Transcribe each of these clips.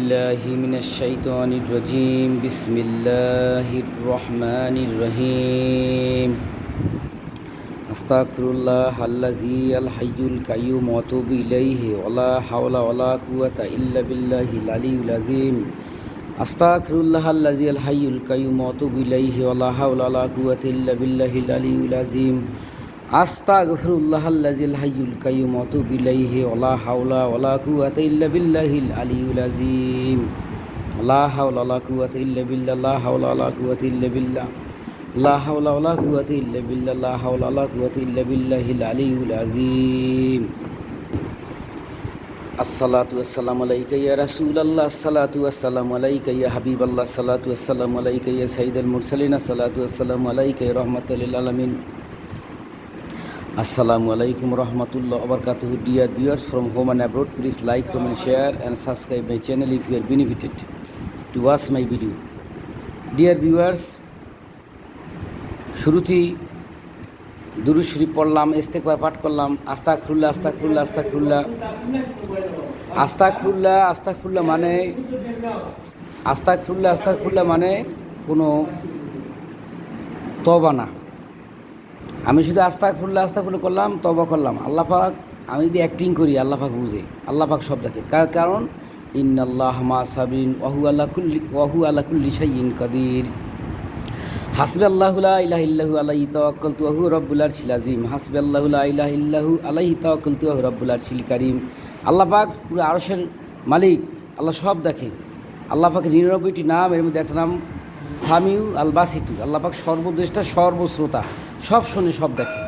بالله من الشيطان الرجيم بسم الله الرحمن الرحيم أستغفر الله الذي الحي القيوم وأتوب إليه ولا حول ولا قوة إلا بالله العلي العظيم أستغفر الله الذي الحي القيوم وأتوب إليه ولا حول ولا قوة إلا بالله العلي العظيم أستغفر الله الذي الحي القيوم وأتوب إليه. ولا حول ولا قوة إلا بالله العلي العظيم. لا حول ولا قوة إلا بالله. لا حول ولا قوة إلا بالله. لا حول ولا قوة إلا بالله. لا حول ولا قوة إلا بالله العلي العظيم. الصلاة والسلام عليك يا رسول الله. الصلاة والسلام عليك يا حبيب الله. الصلاة والسلام عليك يا سيد المرسلين. الصلاة والسلام عليك يا رحمة للعالمين. আসসালামু আলাইকুম রহমতুল্লাহ আবরকাতুহ dear viewers from home and abroad please like comment share and subscribe my channel if you are benefited to watch my video dear viewers শুরুতেই দুরু পড়লাম, ইস্তেকবার পাঠ করলাম আস্তা খুল্লা আস্তা খুল্লা আস্তা খুল্লা আস্তা খুল্লা আস্তা খুল্লা মানে আস্তা খুল্লা আস্তা খুল্লা মানে কোনো তবানা আমি শুধু আস্তা খুললে আস্তা খুলে করলাম তবা করলাম। আল্লাহ পাক, আমি যদি অ্যাক্টিং করি, আল্লাহ পাক বুঝে। আল্লাহ পাক সব দেখে। কার- কারণ? ইন্নাল্লাহ মা সাবিন ওয়াহু আল্লাহ কুল্লি ওয়াহু আল্লাহ কুল্লি শাইইন কাদির। হাসবে আল্লাহুল্লাহ ইলাহ ইল্লাহু আলাইহি তাওয়াক্কালতু ওয়াহু রব্বুল আরশিল শিলাজিম হাসবে আল্লাহুল্লাহ ইলাহ ইল্লাহু আলাইহি তাওয়াক্কালতু ওয়াহু রব্বুল আরশিল কারীম। আল্লাহ পাক পুরো আরশের মালিক, আল্লাহ সব দেখে। আল্লাহ পাকের নিরানব্বইটি নাম, এর মধ্যে একটা নাম সামিউ আল বাসিতু আল্লাহ পাক সর্বদেষ্টা সর্বশ্রোতা। সব শোনে সব দেখে।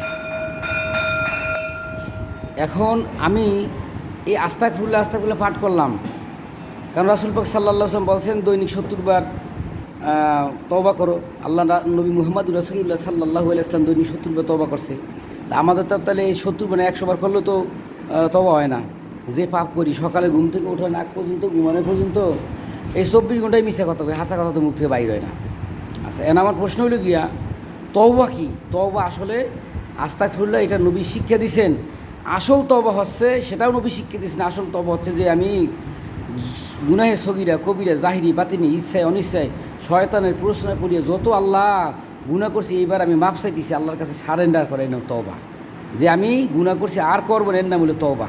এখন আমি এই আস্তাকফুল্লাহ আস্তাকফুল্লাহ পাঠ করলাম। কারণ রাসুল পাক সাল্লাহ আসলাম বলছেন দৈনিক সত্তর বার আহ, তওবা করো। আল্লাহ নবী মুহাম্মদ রাসুল্লাহ সাল্লাহ ইসলাম দৈনিক সত্তর তবা করছে। তা আমাদের তো তাহলে এই সত্তর মানে একশো বার করলেও তো তবা হয় না। যে পাপ করি সকালে ঘুম থেকে ওঠা নাক পর্যন্ত ঘুমানো পর্যন্ত এই চব্বিশ ঘন্টায় মিশে কথা হাসা কথা তো মুখ থেকে বাইর হয় না। আচ্ছা এখন আমার প্রশ্ন হলো গিয়া তওবা কি? তওবা আসলে আস্তাক ফুল্লাহ এটা নবী শিক্ষা দিছেন। আসল তবা হচ্ছে, সেটাও নবী শিক্ষা দিচ্ছেন আসল তবা হচ্ছে যে আমি গুনাহে সগিরা, কবিরা, জাহিরি, বাতিনি, ইচ্ছায়, অনিচ্ছায়, শয়তানের প্রশ্নে পড়িয়ে যত আল্লাহ গুণা করছি, এইবার আমি মাপ চাইতেছি, আল্লাহর কাছে সারেন্ডার করে নাও তওবা। যে আমি গুণা করছি, আর করব না, এর নাম হলো তওবা।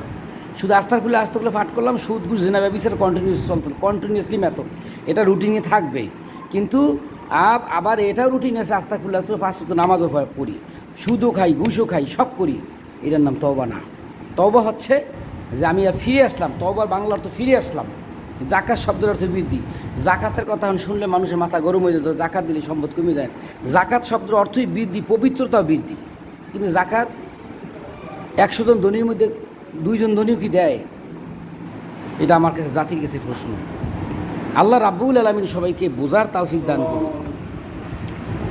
শুধু আস্তার খুলে আস্তা খুলে পাঠ করলাম, সুদ, ঘুষ, জেনা, ব্যবচার কন্টিনিউস চলতো কন্টিনিউসলি মেথড এটা রুটিনে থাকবে। কিন্তু আব আবার এটাও রুটিন আছে আস্তা খুলে আস্তা ওয়াক্ত নামাজও পড়ি। সুদও খাই, ঘুষও খাই, সব করি। এটার নাম তবা না। তওবা হচ্ছে যে আমি আর ফিরে আসলাম তওবার বাংলা অর্থ ফিরে আসলাম। জাকাত শব্দের অর্থ বৃদ্ধি। জাকাতের কথা এখন শুনলে মানুষের মাথা গরম হয়ে যায়, জাকাত দিলে সম্পদ কমে যায়। জাকাত শব্দের অর্থই বৃদ্ধি, পবিত্রতাও বৃদ্ধি। কিন্তু জাকাত একশো জন ধনীর মধ্যে দুইজন ধনীও কি দেয়? এটা আমার কাছে জাতির কাছে প্রশ্ন। আল্লাহ রাব্বুল আলমিন সবাইকে বোঝার তাওফিক দান করুন।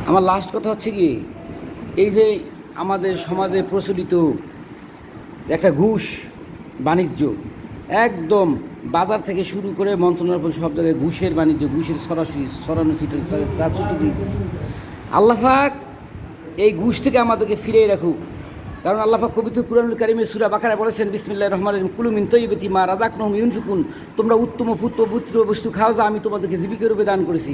আমার লাস্ট কথা হচ্ছে কি, এই যে আমাদের সমাজে প্রচলিত একটা ঘুষ বাণিজ্য, একদম বাজার থেকে শুরু করে মন্ত্রণালয় সব জায়গায় ঘুষের বাণিজ্য, ঘুষের সরাসরি সরানো চতুর্দিকে ঘুষ আল্লাহাক এই ঘুষ থেকে আমাদেরকে ফিরিয়ে রাখুক। কারণ আল্লাহাক পবিত্র কুরআনুল কারিমের সুরা বাকারা বলেছেন বিসমিল্লাহ রহমান কুলুমিন তৈবতি মা রাজাক নহম ইউনসুকুন তোমরা উত্তম পুত্র পুত্র বস্তু খাও যা আমি তোমাদেরকে জীবিকা রূপে দান করেছি।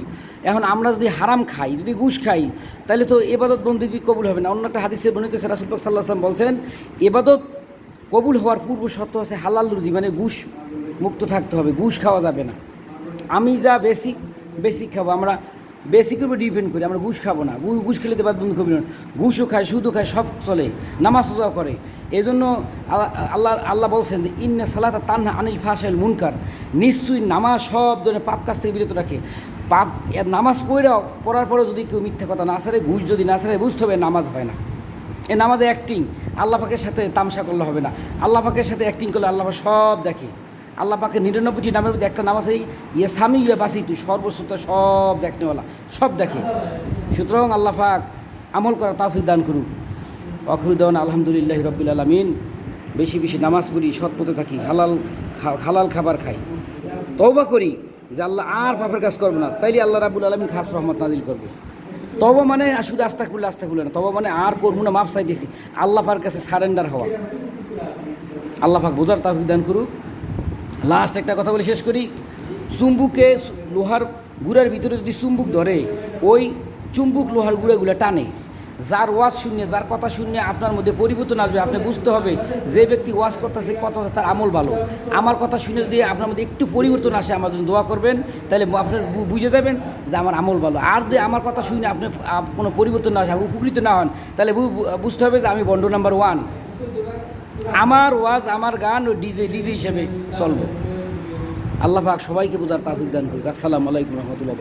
এখন আমরা যদি হারাম খাই, যদি ঘুষ খাই, তাহলে তো এবাদত বন্দিগি কবুল হবে না। অন্য একটা হাদিসের বর্ণিত রাসুল সাল্লাহ আসলাম বলছেন, এবাদত কবুল হওয়ার পূর্ব শর্ত আছে হালাল রুজি মানে ঘুষ মুক্ত থাকতে হবে, ঘুষ খাওয়া যাবে না। আমি যা বেসিক বেসিক খাব, আমরা বেসিকের উপর ডিপেন্ড করি, আমরা ঘুষ খাব না। ঘুষ খেলে তো বন্ধ করবি ঘুষও খায়, সুদও খায়, সব চলে। নামাজ সোজা করে। এই জন্য আল্লাহ আল্লাহ বলছেন যে, ইন্না সালাতা তান্না আনিল ফাশাইল মুনকার। নিশ্চয়ই নামাজ সব ধরনের পাপ কাছ থেকে বিরত রাখে। পাপ নামাজ পড়েও পড়ার পরেও যদি কেউ মিথ্যা কথা না সারে, ঘুষ যদি না সারে, বুঝতে হবে নামাজ হয় না। এ নামাজে অ্যাক্টিং আল্লাহ পাকের সাথে তামসা করলে হবে না। আল্লাহ পাকের সাথে অ্যাক্টিং করলে আল্লাহ সব দেখে। আল্লাহ পাকের নিরানব্বইটি নামের মধ্যে একটা নাম আছে ইয়ে স্বামী ইয়ে বাসি, তুই সর্বশ্রোতা সব দেখনেওয়ালা সব দেখে। সুতরাং আল্লাহ পাক আমল করা তাফিক দান করুক। অখরুদ্দান আলহামদুলিল্লাহ রব্বিল আলমিন। বেশি বেশি নামাজ পড়ি, সৎ পথে থাকি, হালাল হালাল খাবার খাই। তওবা করি যে আল্লাহ আর পাপের কাজ করব না। তাইলে আল্লাহ রাবুল আলমিন খাস রহমত নাজিল করবে। তবা মানে শুধু আস্তা খুললে আস্তা খুলে না তবা মানে আর করব না, মাফ চাইতেছি। আল্লাহ পার কাছে সারেন্ডার হওয়া। আল্লাহ পাক বোঝার তাফিক দান করুক। লাস্ট একটা কথা বলে শেষ করি। চুম্বুকে লোহার গুড়ার ভিতরে যদি চুম্বুক ধরে, ওই চুম্বুক লোহার গুঁড়াগুলো টানে। যার ওয়াজ শুনে যার কথা শুনে আপনার মধ্যে পরিবর্তন আসবে, আপনি বুঝতে হবে যে ব্যক্তি ওয়াজ করতেছে, কথা তার আমল ভালো। আমার কথা শুনে যদি আপনার মধ্যে একটু পরিবর্তন আসে, আমার জন্য দোয়া করবেন, তাহলে আপনার বুঝে যাবেন যে আমার আমল ভালো। আর যদি আমার কথা শুনে আপনি কোনো পরিবর্তন না আসে উপকৃত না হন, তাহলে বুঝতে হবে যে আমি বন্ড নাম্বার ওয়ান আমার ওয়াজ, আমার গান ও ডিজে ডিজে হিসেবে চলবো। আল্লাহ পাক সবাইকে বোঝার তাফিক দান করুক। আসসালামু আলাইকুম রহমতুল্লাহ